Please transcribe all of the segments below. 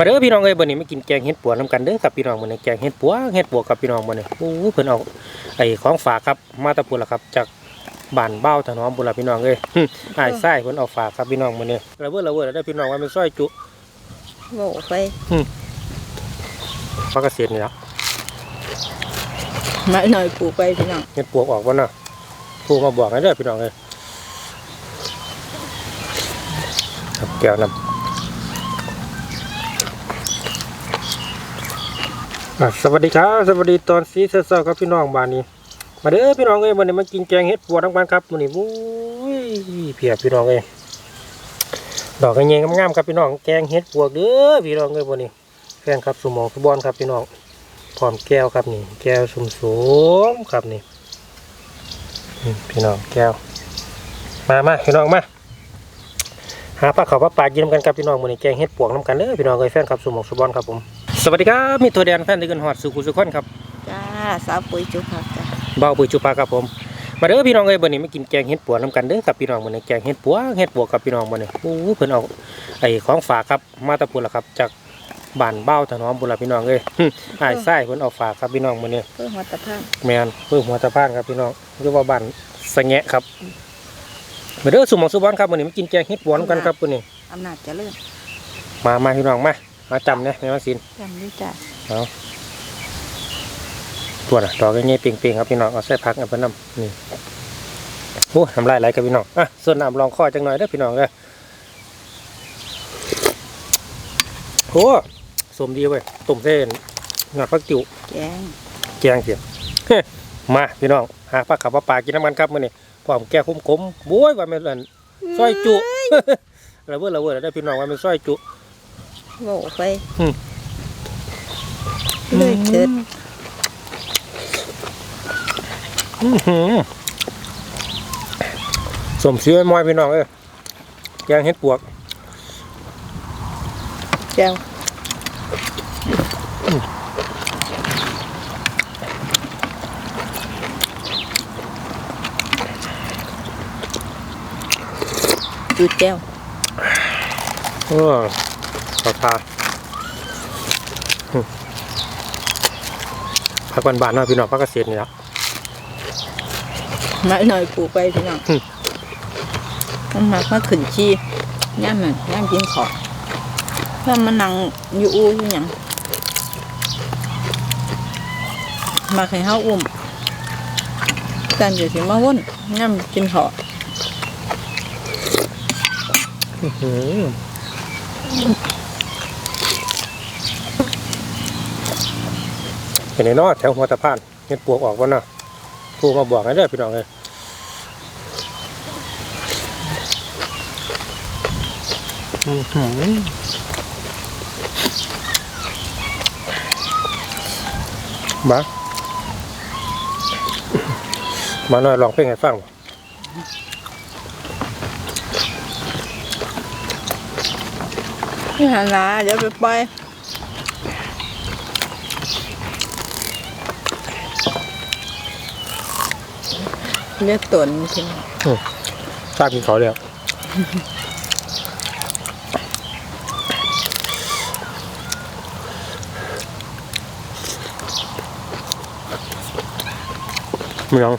มาเด้อพี่น้องเอ้ยบัดนี้มากินแกงเห็ดปัวน้ำกันเด้อครับพี่น้องมื้อนี้แกงเห็ดปัวเห็ดปัวกับพี่น้องมื้อนี้โอ้ยเพิ่นเอาไอ้ของฝากครับมาแตะพุ่นล่ะครับจากบ้านเบ้าถนอมพุ่นล่ะพี่น้องเอ้ยหึอ้ายไส้เพิ่นเอาฝากครับพี่น้องมื้อนี้ระเบิดระเบิดแล้วเด้อพี่น้องว่ามันซอยจุโง่ไปปลากระเสียดนี่ล่ะมาหน่อยปลูกไปพี่น้องเห็ดปวกออกบ่น่ะผู้มาบอกให้เด้อพี่น้องเอ้ยครับแก้วน้ำอะ สวัสดีครับสวัสดีตอนสีเช้าๆครับพี่น้องบ้านนี้ มาเด้อพี่น้องเอ้ยวันนี้มากินแกงเห็ดปัวทั้งวันครับวันนี้บุ้ยเพียบพี่น้องเอ้ยดอกกระเงงงามๆครับพี่น้องแกงเห็ดปัวเด้อพี่น้องเอ้ยวันนี้แฟนครับสมองฟุตบอลครับพี่น้องพร้อมแก้วครับนี่ แก้วสมสมๆครับนี่พี่น้องแก้ว มามาพี่น้องมาหาปลาเขาวปลาปลากินกันครับพี่น้องวันนี้แกงเห็ดปวน้ำกันเด้อพี่น้องเอ้ยแฟนครับสมองฟุตบอลครับผม สวัสดีครับมีตัวแดนแฟนที่กันหอดสุขุสุขคนครับจ้าสาวปุ๋ยจุกครับจ้าเบาปุยจุปาครับผม มาเด้อพี่น้องเอ้ยบัดนี้มากินแกงเห็ดปัวน้ำกันเด้อครับพี่น้องมื้อนี้แกงเห็ดปัวเห็ดปัวกับพี่น้องมื้อนี้โอ้ยเพิ่นเอาไอ้ของฝากครับมาแตะพุ่นล่ะครับจากบ้านเบ้าถนอมพุ่นล่ะพี่น้องเอ้ยหึอ้ายไส้เพิ่นเอาฝากครับพี่น้องมื้อนี้เพื่อหัวตะพานแม่นเพิ่นหัวตะพานครับพี่น้องหรือว่าบ้านสะแงะครับมาเด้อสุหมองสุบอนครับมื้อนี้มากินแกงเห็ดปัวน้ำกันครับมื้อนี้อำนาจเจริญมามาพี่น้องมา มาจำเนี่ยแม่มาสินจำด้วยจ้าเอาตัวน่ะดอกใหญ่ๆเป่งๆครับพี่น้องเอาใส่ผักเอาเพิ่นนำนี่โอ้ยน้ำลายไหลกับพี่น้องอะส่วนน้ำลองคอจังหน่อยเด้อพี่น้องเด้อโอ้สมดีเว้ยต้มเส้นงาผักติ๋วแกงแกงเสียมาพี่น้องหาปลาขับปลาปลากินน้ำมันครับมื้อนี้พร้อมแก้วขมๆบุ้ยว่าแม่นอั่นซอยจุระเบิดระเบิดแล้วได้อพี่น้องว่าแมันซอยจุ โง่ไปอืม เลยเกิดอื้อหือสมซื้อมอยพี่น้องเอ้ยแกงเห็ดปวกแก้วดูแก้วเออ ขอทาอืมผักบานๆหน่อยพี่น้องผักเกษตรนี่ละมาหน่อยปลูกไปพี่น้องอืมมันมามาขึ้นชีย่ำมันย่ำกินขอเพื่อมานั่งอยู่อู้อยู่หยังมาให้เฮาอุ้มแต่เดี๋ยวสิมาวนย่ำกินขอ อื้อ เห็นไอ้นอแถวหัวตะพานเห็ดปวกออกวะเนาะผู้มาบอกให้เด้อพี่น้องเลยมามาหน่อยลองเพลงให้ฟังนี่หันหลาเดี๋ยวไปปล่อย เรียกตนจริงทราบกินเขาเลยไม่เอา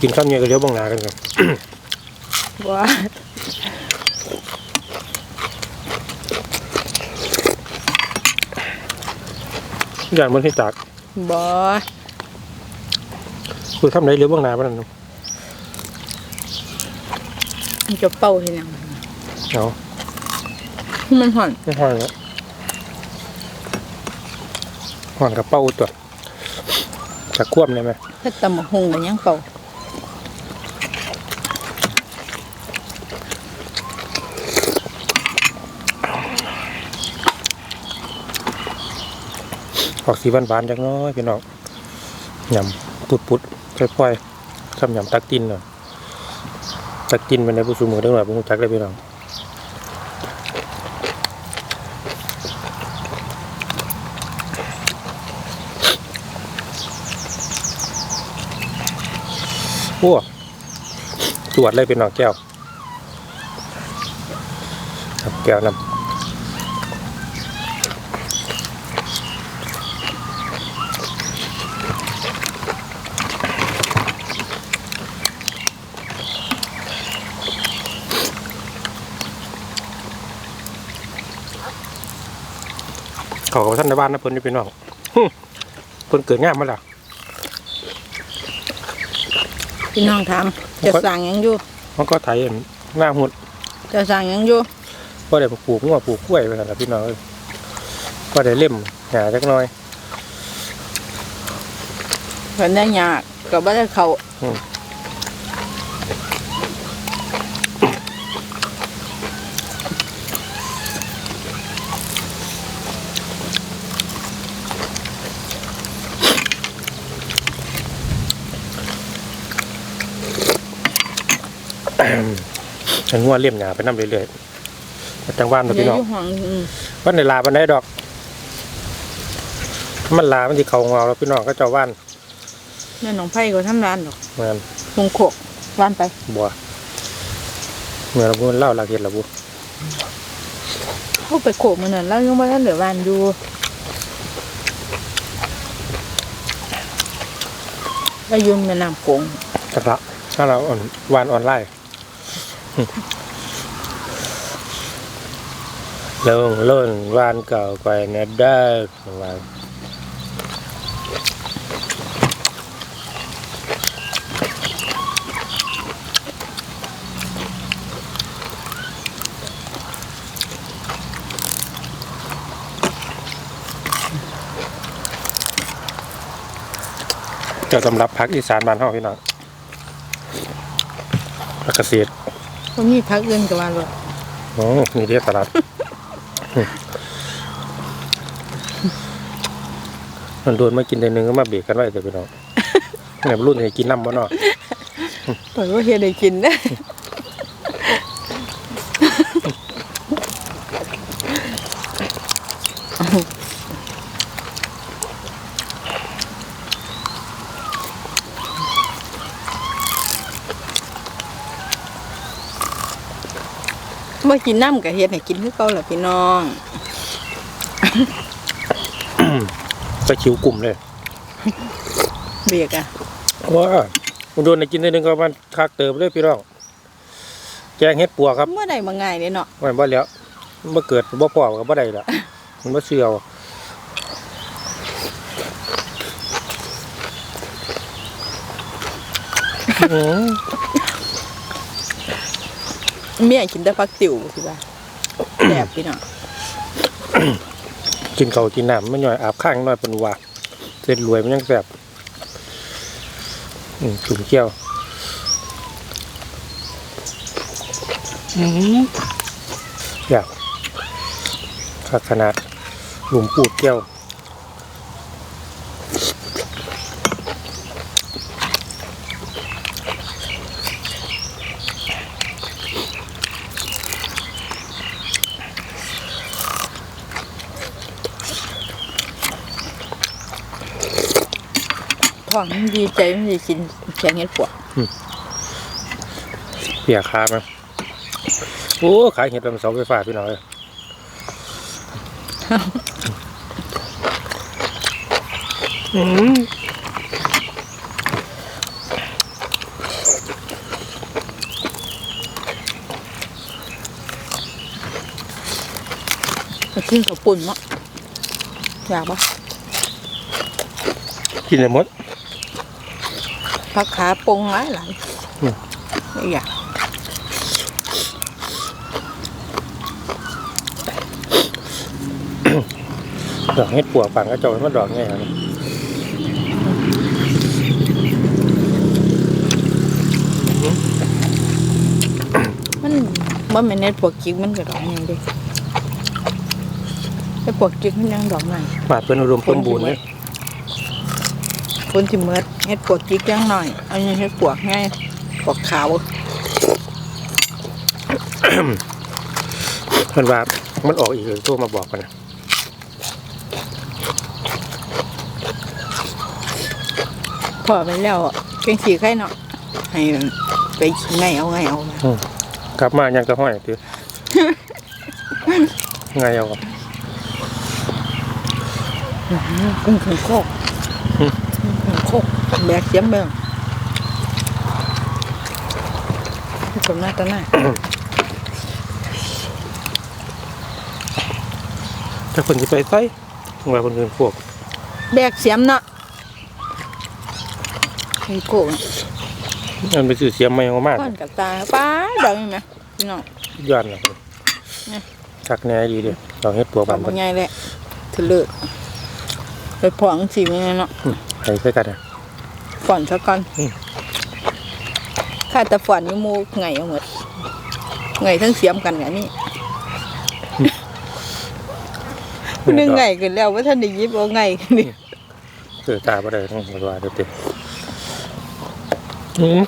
กินข้าวเหนียวก็เลี้ยวบางนากันครับว่าอย่างมันที่ตากบอ คือทำไรเลี้ยวบางนาบ้านนั้นมันจะเป่าทีนังเอามันห่อนไม่ห่อนแล้วห่อนกับเป้าตัวจะควบเลยไหมถ้าตำหงกันยังเป่าออกสีหวานๆจังน้อยพี่น้องยำปุดๆ ค่อยๆทำยำตักตินหน่อยตักตินเป็นในผู้สูงมือได้หน่อยผมรู้จักเลยพี่น้องโอ้จวดเลยเป็นน้องแก้วครับแก้วน้ำ เขากับท่านในบ้านนะเพิ่นนี่พี่น้องหึเพิ่นเกิดงามมาแล้วพี่น้องถามจะสั่งหยังอยู่มันก็ไถหน้าหุดจะสั่งหยังอยู่ก็ได้ปลูกงัวปลูกกล้วยไปแล้วพี่น้องเอ้ยก็ได้เล่มหาจักหน่อยเพิ่นได้ยากก็บ่ได้เข้า ฉันงัวเล่มหยาไปน้ำเรื่อยๆจังหวานนะเดี๋พี่ยวน้องอยู่ห้องอืมวันในลาบันไดดอก มันลามันที่เขางอแล้วพี่น้องก็เจ้าว่านแม่น้องไผก็ทำร้านดอกเหมือนคงโคกร้านไปบัวเหมือนเราพูดเล่าหลักเห็ดละบุเข้าไปโคกมื้อนั้นแล้วยังบ่ทันเหลือบ้านอยู่แล้วอยืมแม่น้ำโขงจักละถ้าเราอ่อนวานออนไลน์เลงลิ่นวานเก่าไปเนี่ยได้วาจ้าสำหรับพักอีสานบ้านเฮาพี่น้องพักเกษตร บ่มีพักอื่นก็ว่าเลยโอ้นี่เรียกตลาดมันโดนมากินได้หนึงก็มาเบรกกันไว้แต่พี่น้องเนี่ยรุ่นให้กินน้ำบ่เนาะเปิดว่าเฮ็ดได้กินนะ ว่ากินน้ำกับเฮ็ดให้กินคือเก่าแหละพี่น้องไปคิวกลุ่มเลยเบียกอะว้ามันโดนให้กินได้หนึงก็มันคักเติบเลยพี่น้องแกงเฮ็ดปัวครับเมื่อใดมาง่ายเลยเนาะมันบ่แล้วมันบ่เกิดบ่พอก็บ่ได้ละมันบ่เชื่อวอืม เมียกินแต่ผักติ๋วสิว่าแซ่บพี่น้องกินข้าวกินน้ำมันย่อยอาบข้างน้อยเป็นว่าเสร็จรวยมันยังแซ่บอืมถุงเกี้ยวอยากขาดขนาดหลุมปูดแก้ว ท้องมันดีใจมันได้กินแกงเห็ดปวกเปียกคามันโอ้ขายเห็ดเป็นเสาไฟฟ้าพี่น้องเลยอืมมากินกับปุ่นเนาะอยากปะกินเลยหมด ผักขาปงหลายหลายอืมไม่อยากดอกเห็ดปวกปังก็จอยมันดอกไงครับมันบ่แม่นเน็ดปวกจิกมันก็ดอกใหญ่เด้แต่ปวกจิกมันยังดอกใหญ่บาดเป็นอุดมสมบูรณ์เลย คนที่เมิดเฮ็ดปวกจิกยังหน่อย เอายังเฮ็ดปวกง่ายปวกขาวมันว่ามันออกอีกเลยโทรมาบอกกันนะพอไปแล้วอะเพียงสีไข่เนาะให้มันไปไงเอาไงเอากลับมายังจะห้อยตือไงเอาครับกุ้งขึ้นโคกอืมกุ้งขึ้นโคก แบกเสียมเบิ่งสมหน้าตาหน้าถ้าคนจะไปใส่ว่าคนอื่นพวก แบกเสียมเนาะขึ้นโคกมันไปซื้อเสียมไม่เอามากก้อนกับตาป้าดอกนี่ไหมพี่น้องย้อนนะเนี่ยชักแหน่ดีเดียวลองเฮ็ดปัวปบาองกเพิ่นใหญ่แหละทะเลอะไปพองสิแม่เนาะใส่ใส่กันนะ ฝ่อนซะก่อนอืมข้าแต่ฝ่อนอยู่หมูไงเอาหมดไงทั้งเสียมกันกันนี่ผู้หนึงไงกันแล้วว่าท่านได้ยิบเอาไงกันนี่เออตาบ่ได้ต้องบ่ว่าเด้อเด้ออืม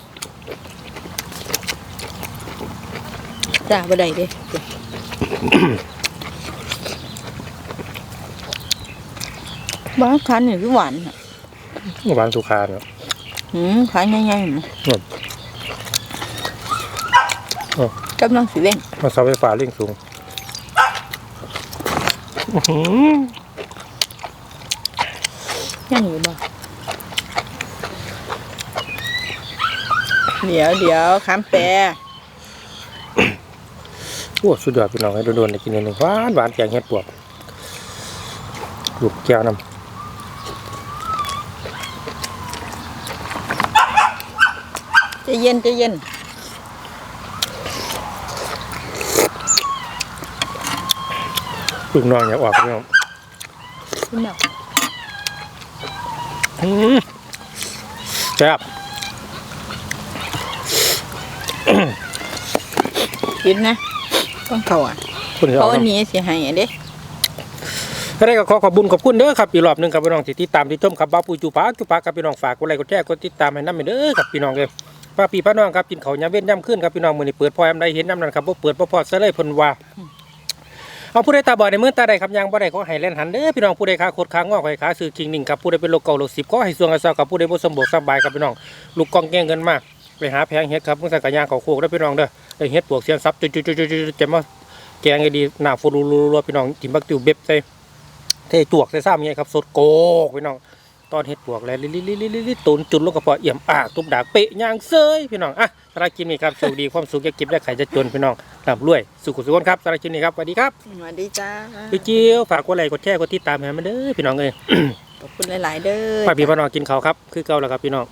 จ้าบ่ได้เด้บ้าคันนี่คือหวานน่ะหวานสุขาเนาะ หืมขายง่ายๆนะอืมอ๋อกำลังสิเล่นมาเสาไฟฟ้าเร่งสูงอื้อหือยังอยู่บ่เดี๋ยวเดี๋ยวคำแปรโอ้สุดยอดพี่น้องให้โดนๆได้กินนิดนึงหวานหวานแกงเฮ็ดปวกลูกแก้วน้ำ ใจะ เย็นใจะเย็นลูกน้องอยากออกพี่น้องคุณแบบอืมแซ่บกินนะ ต้องเขาอะคุณจะเพเอาราะอันเนาะนี้สิให้อันเด้ก็ได้ก็ขอขอบคุญขอบคุณเด้อครับอีกรอบหนึงครับพี่น้องที่ติดตามที่ชมครับบ้าปูจูปากจูปากครับพี่น้องฝากกดไลค์กดแชร์กดติดตามให้นำเด้อครับพี่น้องเด้อ ป้าพี่ป้าน้องครับกินเขาวยามเว้นยามขึ้นครับพี่น้องมือนี้เปิดพอยามใดเห็นยามนั้นครับบ่เปิดบ่พอซะเลยเพิ่นว่าเอาผู้ใดตาบอดในมือตาใดครับยังบ่ได้ขอให้เล่นหันเด้อพี่น้องผู้ใดขาโคตรขางอกให้ขาซื้อคิงหนิ่งครับผู้ใดเป็นโรคเกาโรคสิบก็ให้สวงกระซากับผู้ใดบ่สมบูรณ์สบายครับพี่น้องลูกกองแก้งเงินมาไปหาแพงเฮ็ดครับมึงใส่กระยางเขาโคกได้พี่น้องเด้อได้เฮ็ดปวกเสียนซับจุๆๆๆจะมาแกงให้ดีหน้าฟูรูๆๆพี่น้องกินบักติวเบ็บใส่เทจวกใส่ซ้ำไงครับสดโกกพี่น้อง ตอนเห็ดปวกแล้วลิลิลิลิตุนจุนลงกระเพาะเอี่ยมอาตุ้มดากเปะย่างเซยพี่น้องอะสารกินนี่ครับสุขดีความสุขอย่กิบและไข่จะจนพี่น้องร่ำรวยสุขสุขคนครับสารกินนี่ครับสวัสดีครับสวัสดีจ้าพี่จิ๋วฝากกดไลค์กดแชร์กดติดตามให้มาเด้อพี่น้องเอ้ยขอบคุณหลาย ๆ เด้อป้าพี่พ่อน้องกินข้าครับ คือเก่าแล้วครับพี่น้อง